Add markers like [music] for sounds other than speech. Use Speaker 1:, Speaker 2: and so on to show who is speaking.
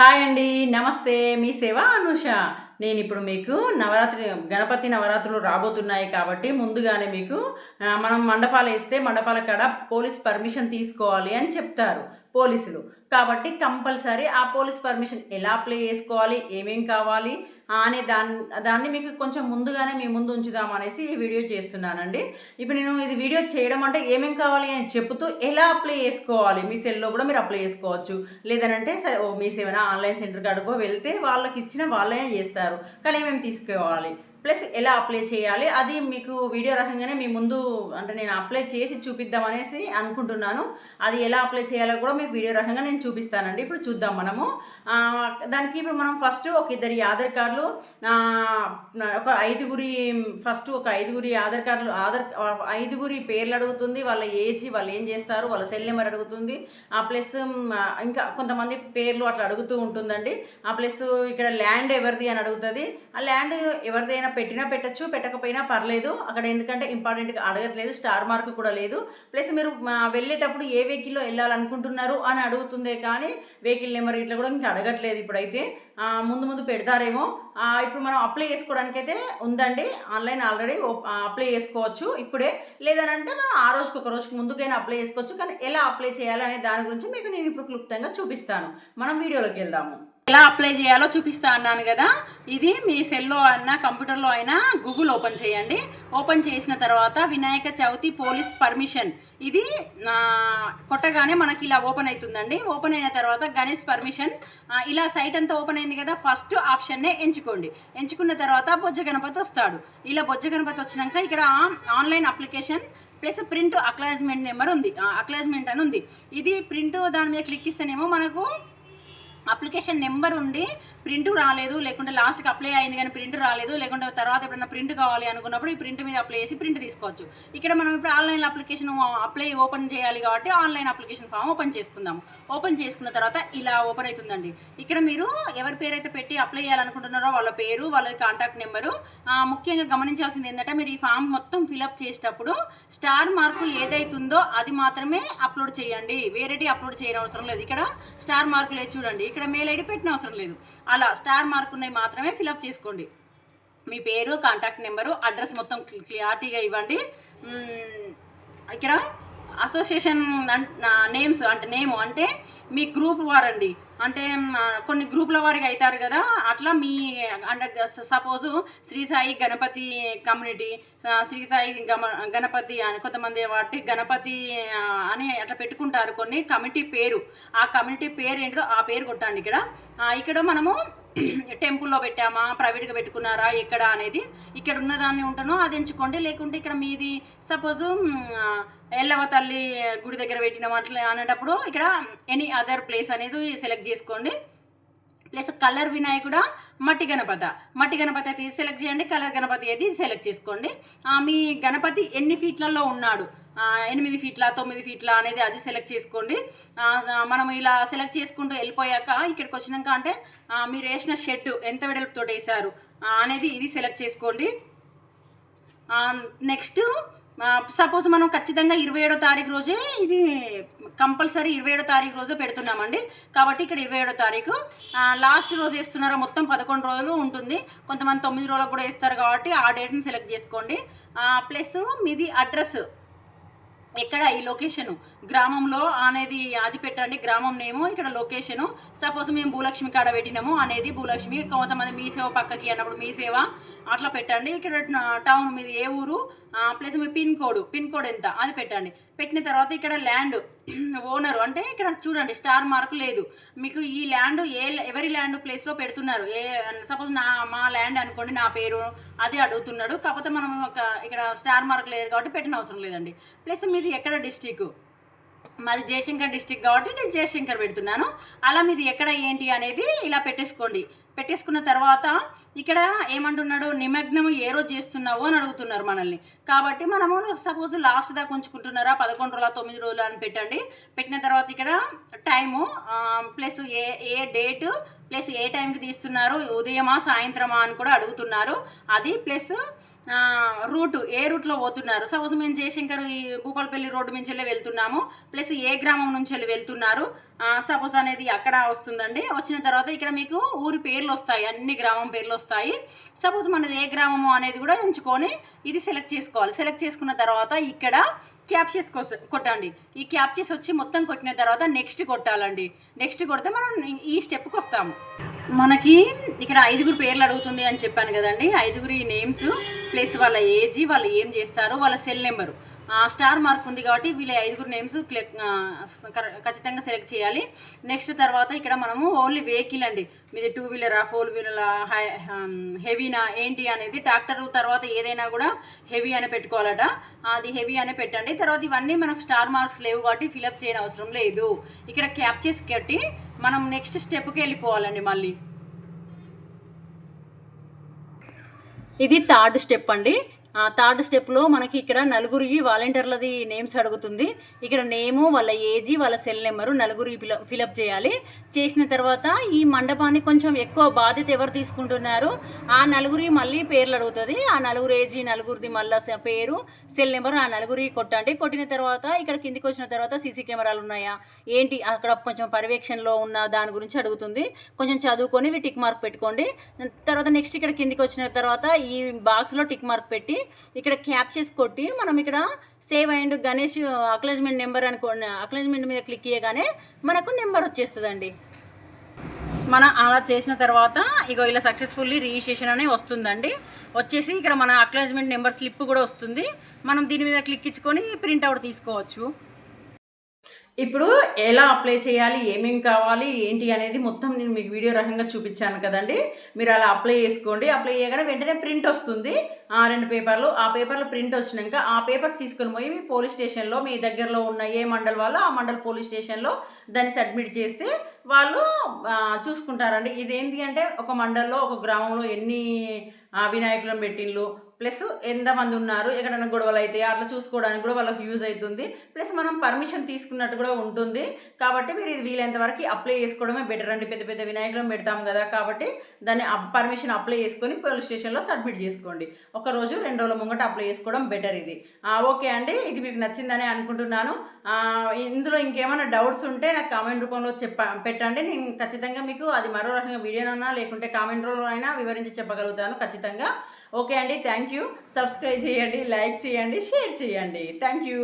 Speaker 1: Hi అండి నమస్తే మీ సేవ అనుష. నేను ఇప్పుడు మీకు నవరాత్రి గణపతి నవరాత్రులు రాబోతున్నాయి కాబట్టి ముందుగానే మీకు మనం మండపాలు వేస్తే మండపాల కాడ పోలీస్ పర్మిషన్ తీసుకోవాలి అని చెప్తారు పోలీసులు. కాబట్టి కంపల్సరీ ఆ పోలీస్ పర్మిషన్ ఎలా అప్లై చేసుకోవాలి ఏమేం కావాలి అనే దాన్ని దాన్ని మీకు కొంచెం ముందుగానే మీ ముందు ఉంచుదాం అనేసి ఈ వీడియో చేస్తున్నానండి. ఇప్పుడు నేను ఇది వీడియో చేయడం అంటే ఏమేం కావాలి అని చెప్తూ ఎలా అప్లై చేసుకోవాలి మీ సెల్లో కూడా మీరు అప్లై చేసుకోవచ్చు. లేదనంటే సరే ఓ మీ సేవన ఆన్లైన్ సెంటర్ కాడకు వెళ్తే వాళ్ళకి ఇచ్చిన వాళ్ళే చేస్తారు. అంటారు కానీ మేము తీసుకోవాలి? ప్లస్ ఎలా అప్లై చేయాలి అది మీకు వీడియో రకంగానే మీ ముందు అంటే నేను అప్లై చేసి చూపిద్దాం అనేసి అనుకుంటున్నాను. అది ఎలా అప్లై చేయాలో కూడా మీకు వీడియో రకంగా నేను చూపిస్తానండి. ఇప్పుడు చూద్దాం మనము. దానికి ఇప్పుడు మనం ఫస్ట్ ఒక ఇద్దరి ఆధార్ కార్డులు ఒక ఐదుగురి ఫస్ట్ ఒక ఐదుగురి ఆధార్ కార్డులు ఆధార్ ఐదుగురి పేర్లు అడుగుతుంది వాళ్ళ ఏజ్ వాళ్ళు ఏం చేస్తారు వాళ్ళ సెల్ నెంబర్ అడుగుతుంది ఆ ప్లస్ ఇంకా కొంతమంది పేర్లు అట్లా అడుగుతూ ఉంటుందండి. ఆ ప్లస్ ఇక్కడ ల్యాండ్ ఎవరిది అని అడుగుతుంది. ఆ ల్యాండ్ ఎవరిదైనా పెట్టినా పెట్టచ్చు పెట్టకపోయినా పర్లేదు. అక్కడ ఎందుకంటే ఇంపార్టెంట్గా అడగట్లేదు స్టార్ మార్క్ కూడా లేదు. ప్లస్ మీరు వెళ్ళేటప్పుడు ఏ వెహికల్లో వెళ్ళాలనుకుంటున్నారు అని అడుగుతుందే కానీ వెహికల్ నెంబర్ ఇట్లా కూడా ఇంకా అడగట్లేదు ఇప్పుడైతే. ముందు ముందు పెడతారేమో. ఇప్పుడు మనం అప్లై చేసుకోవడానికైతే ఉందండి. ఆన్లైన్ ఆల్రెడీ అప్లై చేసుకోవచ్చు ఇప్పుడే. లేదనంటే మనం ఆ రోజుకి ఒక రోజుకి ముందుకైనా అప్లై చేసుకోవచ్చు. కానీ ఎలా అప్లై చేయాలి అనే దాని గురించి మీకు నేను ఇప్పుడు క్లుప్తంగా చూపిస్తాను. మనం వీడియోలోకి వెళ్దాము. ఎలా అప్లై చేయాలో చూపిస్తా అన్నాను కదా. ఇది మీ సెల్లో అయినా కంప్యూటర్లో అయినా గూగుల్ ఓపెన్ చేయండి. ఓపెన్ చేసిన తర్వాత వినాయక చవితి పోలీస్ పర్మిషన్. ఇది కొట్టగానే మనకి ఇలా ఓపెన్ అవుతుందండి. ఓపెన్ అయిన తర్వాత గణేష్ పర్మిషన్. ఇలా సైట్ అంతా ఓపెన్ అయింది కదా ఫస్ట్ ఆప్షన్నే ఎంచుకోండి. ఎంచుకున్న తర్వాత బొజ్జ గణపతి వస్తాడు. ఇలా బొజ్జ గణపతి వచ్చినాక ఇక్కడ online application plus print acknowledgement number ఉంది. అక్లాజ్మెంట్ అని ఉంది. ఇది ప్రింట్ దాని మీద క్లిక్ ఇస్తేనేమో మనకు అప్లికేషన్ నెంబర్ ఉండి ప్రింట్ రాలేదు లేకుంటే లాస్ట్కి అప్లై అయింది కానీ ప్రింట్ రాలేదు లేకుంటే తర్వాత ఎప్పుడైనా ప్రింట్ కావాలి అనుకున్నప్పుడు ఈ ప్రింట్ మీద అప్లై చేసి ప్రింట్ తీసుకోవచ్చు. ఇక్కడ మనం ఇప్పుడు ఆన్లైన్ అప్లికేషన్ అప్లై ఓపెన్ చేయాలి కాబట్టి ఆన్లైన్ అప్లికేషన్ ఫామ్ ఓపెన్ చేసుకుందాము. ఓపెన్ చేసుకున్న తర్వాత ఇలా ఓపెన్ అవుతుందండి. ఇక్కడ మీరు ఎవరి పేరు అయితే పెట్టి అప్లై చేయాలనుకుంటున్నారో వాళ్ళ పేరు వాళ్ళ కాంటాక్ట్ నెంబరు ముఖ్యంగా గమనించాల్సింది ఏంటంటే మీరు ఈ ఫామ్ మొత్తం ఫిలప్ చేసేటప్పుడు స్టార్ మార్కు ఏదైతుందో అది మాత్రమే అప్లోడ్ చేయండి. వేరేటి అప్లోడ్ చేయనవసరం లేదు. ఇక్కడ స్టార్ మార్కులు చూడండి. ఇక్కడ ఇక్కడ మెయిల్ ఐడి పెట్టిన అవసరం లేదు. అలా స్టార్ మార్క్ ఉన్నాయి మాత్రమే ఫిలప్ చేసుకోండి. మీ పేరు కాంటాక్ట్ నెంబరు అడ్రస్ మొత్తం క్లారిటీగా క్లియారిటీగా ఇవ్వండి. ఇక్కడ అసోసియేషన్ నేమ్స్ అంటే నేమ్ అంటే మీ గ్రూప్ వారండి. అంటే కొన్ని గ్రూపుల వారికి అవుతారు కదా అట్లా మీ అంటే సపోజ్ శ్రీ సాయి గణపతి కమ్యూనిటీ శ్రీ సాయి గమ గణపతి అని కొంతమంది వాటి గణపతి అని అట్లా పెట్టుకుంటారు కొన్ని కమిటీ పేరు. ఆ కమ్యూనిటీ పేరు ఏంటిదో ఆ పేరు కొట్టండి ఇక్కడ. ఇక్కడ మనము టెంపుల్లో పెట్టామా ప్రైవేట్గా పెట్టుకున్నారా ఎక్కడ అనేది ఇక్కడ ఉన్నదాన్ని ఉంటానో అది ఎంచుకోండి. లేకుంటే ఇక్కడ మీది సపోజు ఎల్లవ తల్లి గుడి దగ్గర పెట్టినాం అట్లా అనేటప్పుడు ఇక్కడ ఎనీ అదర్ ప్లేస్ అనేది సెలెక్ట్ చేసుకోండి. ప్లస్ కలర్ వినాయకుడ మట్టి గణపత. మట్టి గణపతి అయితే ఇది సెలెక్ట్ చేయండి కలర్ గణపతి అయితే సెలెక్ట్ చేసుకోండి. ఆ, మీ గణపతి ఎన్ని ఫీట్లలో ఉన్నాడు? ఎనిమిది ఫీట్ల తొమ్మిది ఫీట్ల అనేది అది సెలెక్ట్ చేసుకోండి. మనం ఇలా సెలెక్ట్ చేసుకుంటూ వెళ్ళిపోయాక ఇక్కడికి వచ్చినాక అంటే మీరు వేసిన షెడ్ ఎంత వెడల్పుతో వేశారు అనేది ఇది సెలెక్ట్ చేసుకోండి. నెక్స్ట్ సపోజ్ మనం ఖచ్చితంగా ఇరవై ఏడో తారీఖు రోజే ఇది కంపల్సరీ ఇరవై ఏడో తారీఖు రోజే పెడుతున్నామండి. కాబట్టి ఇక్కడ ఇరవై ఏడో తారీఖు లాస్ట్ రోజు వేస్తున్నారో మొత్తం పదకొండు రోజులు ఉంటుంది. కొంతమంది తొమ్మిది రోజులకు కూడా వేస్తారు కాబట్టి ఆ డేట్ని సెలెక్ట్ చేసుకోండి. ప్లస్ మీది అడ్రస్ ఎక్కడ ఈ లొకేషను? గ్రామంలో అనేది అది పెట్టండి గ్రామం నేము ఇక్కడ లొకేషను. సపోజ్ మేము భూలక్ష్మి కాడ పెట్టినాము అనేది భూలక్ష్మి. కొంతమంది మీ సేవ పక్కకి అన్నప్పుడు మీ సేవ. అట్లా పెట్టండి. ఇక్కడ టౌన్ మీద ఏ ఊరు? ప్లస్ మీ పిన్ కోడ్ పిన్ కోడ్ ఎంత? అది పెట్టండి. పెట్టిన తర్వాత ఇక్కడ ల్యాండ్ [clears throat] ఓనర్ అంటే ఇక్కడ చూడండి స్టార్ మార్క్ లేదు. మీకు ఈ ల్యాండ్ ఏ ఎవరి ల్యాండ్ ప్లేస్లో పెడుతున్నారు? ఏ సపోజ్ నా మా ల్యాండ్ అనుకోండి నా పేరు అది అడుగుతున్నాడు. కాకపోతే మనం ఒక ఇక్కడ స్టార్ మార్క్ లేదు కాబట్టి పెట్టిన అవసరం లేదండి. ప్లస్ మీది ఎక్కడ డిస్టిక్ మాది జయశంకర్ డిస్టిక్ కాబట్టి నేను జయశంకర్ పెడుతున్నాను. అలా మీది ఎక్కడ ఏంటి అనేది ఇలా పెట్టేసుకోండి. పెట్టేసుకున్న తర్వాత ఇక్కడ ఏమంటున్నాడు నిమగ్నము ఏ రోజు చేస్తున్నావు? అని అడుగుతున్నారు మనల్ని. కాబట్టి మనము సపోజ్ లాస్ట్ దాకా ఉంచుకుంటున్నారా? పదకొండు రోజుల తొమ్మిది రోజులు అని పెట్టండి. పెట్టిన తర్వాత ఇక్కడ టైము ప్లస్ ఏ ఏ డేటు ప్లస్ ఏ టైంకి తీస్తున్నారు? ఉదయమా సాయంత్రమా అని కూడా అడుగుతున్నారు. అది ప్లస్ రూట్ ఏ రూట్లో పోతున్నారు? సపోజ్ మేము జయశంకర్ ఈ భూపాలపల్లి రోడ్డు నుంచి వెళ్ళి వెళ్తున్నాము. ప్లస్ ఏ గ్రామం నుంచి వెళ్ళి వెళ్తున్నారు? సపోజ్ అనేది అక్కడ వస్తుందండి. వచ్చిన తర్వాత ఇక్కడ మీకు ఊరి పేర్లు వస్తాయి. అన్ని గ్రామం పేర్లు వస్తాయి. సపోజ్ మనది ఏ గ్రామము అనేది కూడా ఎంచుకొని ఇది సెలెక్ట్ చేసుకోవాలి. సెలెక్ట్ చేసుకున్న తర్వాత ఇక్కడ క్యాప్చర్స్ కొట్టండి. ఈ క్యాప్చర్స్ వచ్చి మొత్తం కొట్టిన తర్వాత నెక్స్ట్ కొట్టాలండి. నెక్స్ట్ కొడితే మనం ఈ స్టెప్కి వస్తాము. మనకి ఇక్కడ ఐదుగురు పేర్లు అడుగుతుంది అని చెప్పాను కదండి. ఐదుగురి నేమ్స్ ప్లస్ వాళ్ళ ఏజ్ వాళ్ళు ఏం చేస్తారు వాళ్ళ సెల్ నెంబరు స్టార్ మార్క్ ఉంది కాబట్టి వీళ్ళ ఐదుగురు నేమ్స్ ఖచ్చితంగా సెలెక్ట్ చేయాలి. నెక్స్ట్ తర్వాత ఇక్కడ మనము ఓన్లీ వెహికల్ అండి. మీది టూ వీలరా ఫోర్ వీలరా హై హెవీనా ఏంటి అనేది ట్రాక్టర్ తర్వాత ఏదైనా కూడా హెవీ అనే పెట్టుకోవాలట. అది హెవీ అనే పెట్టండి. తర్వాత ఇవన్నీ మనకు స్టార్ మార్క్స్ లేవు కాబట్టి ఫిలప్ చేయని అవసరం లేదు. ఇక్కడ క్యాప్చర్స్ కట్టి మనం నెక్స్ట్ స్టెప్కి వెళ్ళిపోవాలండి మళ్ళీ. ఇది థర్డ్ స్టెప్ అండి. థర్డ్ స్టెప్లో మనకి ఇక్కడ నలుగురి వాలంటీర్లది నేమ్స్ అడుగుతుంది. ఇక్కడ నేము వాళ్ళ ఏజీ వాళ్ళ సెల్ నెంబరు నలుగురి ఫిలప్ ఫిలప్ చేయాలి. చేసిన తర్వాత ఈ మండపాన్ని కొంచెం ఎక్కువ బాధ్యత ఎవరు తీసుకుంటున్నారు? ఆ నలుగురి మళ్ళీ పేర్లు అడుగుతుంది. ఆ నలుగురు ఏజీ నలుగురిది మళ్ళీ పేరు సెల్ నెంబర్ ఆ నలుగురి కొట్టండి. కొట్టిన తర్వాత ఇక్కడ కిందికి వచ్చిన తర్వాత సీసీ కెమెరాలు ఉన్నాయా? ఏంటి అక్కడ కొంచెం పర్యవేక్షణలో ఉన్న దాని గురించి అడుగుతుంది. కొంచెం చదువుకొని టిక్ మార్క్ పెట్టుకోండి. తర్వాత నెక్స్ట్ ఇక్కడ కిందికి వచ్చిన తర్వాత ఈ బాక్స్లో టిక్ మార్క్ పెట్టి ఇక్కడ క్యాప్చర్స్ కొట్టి మనం ఇక్కడ save and Ganesh acknowledgement number అనుకోండి. అక్నాలజ్మెంట్ మీద క్లిక్ చేయగానే మనకు నెంబర్ వచ్చేస్తుందండి. మనం అలా చేసిన తర్వాత ఇగో ఇలా సక్సెస్ఫుల్లీ రిజిస్ట్రేషన్ అనే వస్తుందండి. వచ్చేసి ఇక్కడ మన అక్నాలజ్మెంట్ నెంబర్ స్లిప్ కూడా వస్తుంది. మనం దీని మీద క్లిక్ ఇచ్చుకొని ప్రింట్అవుట్ తీసుకోవచ్చు. ఇప్పుడు ఎలా అప్లై చేయాలి ఏమేమి కావాలి ఏంటి అనేది మొత్తం నేను మీకు వీడియో రకంగా చూపించాను కదండి. మీరు అలా అప్లై చేసుకోండి. అప్లై చేయగానే వెంటనే ప్రింట్ వస్తుంది. ఆ రెండు పేపర్లు ఆ పేపర్లు ప్రింట్ వచ్చినాక ఆ పేపర్స్ తీసుకొని పోయి మీ పోలీస్ స్టేషన్లో మీ దగ్గరలో ఉన్న ఏ మండల్ వాళ్ళు ఆ మండల్ పోలీస్ స్టేషన్లో దాన్ని సబ్మిట్ చేస్తే వాళ్ళు చూసుకుంటారండి. ఇదేంటి అంటే ఒక మండల్లో ఒక గ్రామంలో ఎన్ని వినాయకులను పెట్టిండ్లు ప్లస్ ఎంతమంది ఉన్నారు ఎక్కడైనా గొడవలు అయితే అట్లా చూసుకోవడానికి కూడా వాళ్ళకి యూజ్ అవుతుంది. ప్లస్ మనం పర్మిషన్ తీసుకున్నట్టు కూడా ఉంటుంది. కాబట్టి మీరు ఇది వీలైనంత వరకు అప్లై చేసుకోవడమే బెటర్ అండి. పెద్ద పెద్ద వినాయకులు పెడతాం కదా కాబట్టి దాన్ని పర్మిషన్ అప్లై చేసుకొని పోలీస్ స్టేషన్లో సబ్మిట్ చేసుకోండి. ఒక రోజు రెండు రోజుల ముంగట అప్లై చేసుకోవడం బెటర్ ఇది. ఓకే అండి. ఇది మీకు నచ్చిందని అనుకుంటున్నాను. ఇందులో ఇంకేమైనా డౌట్స్ ఉంటే నాకు కామెంట్ రూపంలో చెప్ప పెట్టండి. నేను ఖచ్చితంగా మీకు అది మరో రకంగా వీడియోనైనా లేకుంటే కామెంట్ రూపంలో అయినా వివరించి చెప్పగలుగుతాను ఖచ్చితంగా. ఓకే అండి థ్యాంక్ యూ. సబ్స్క్రైబ్ చేయండి లైక్ చేయండి షేర్ చేయండి. Thank you.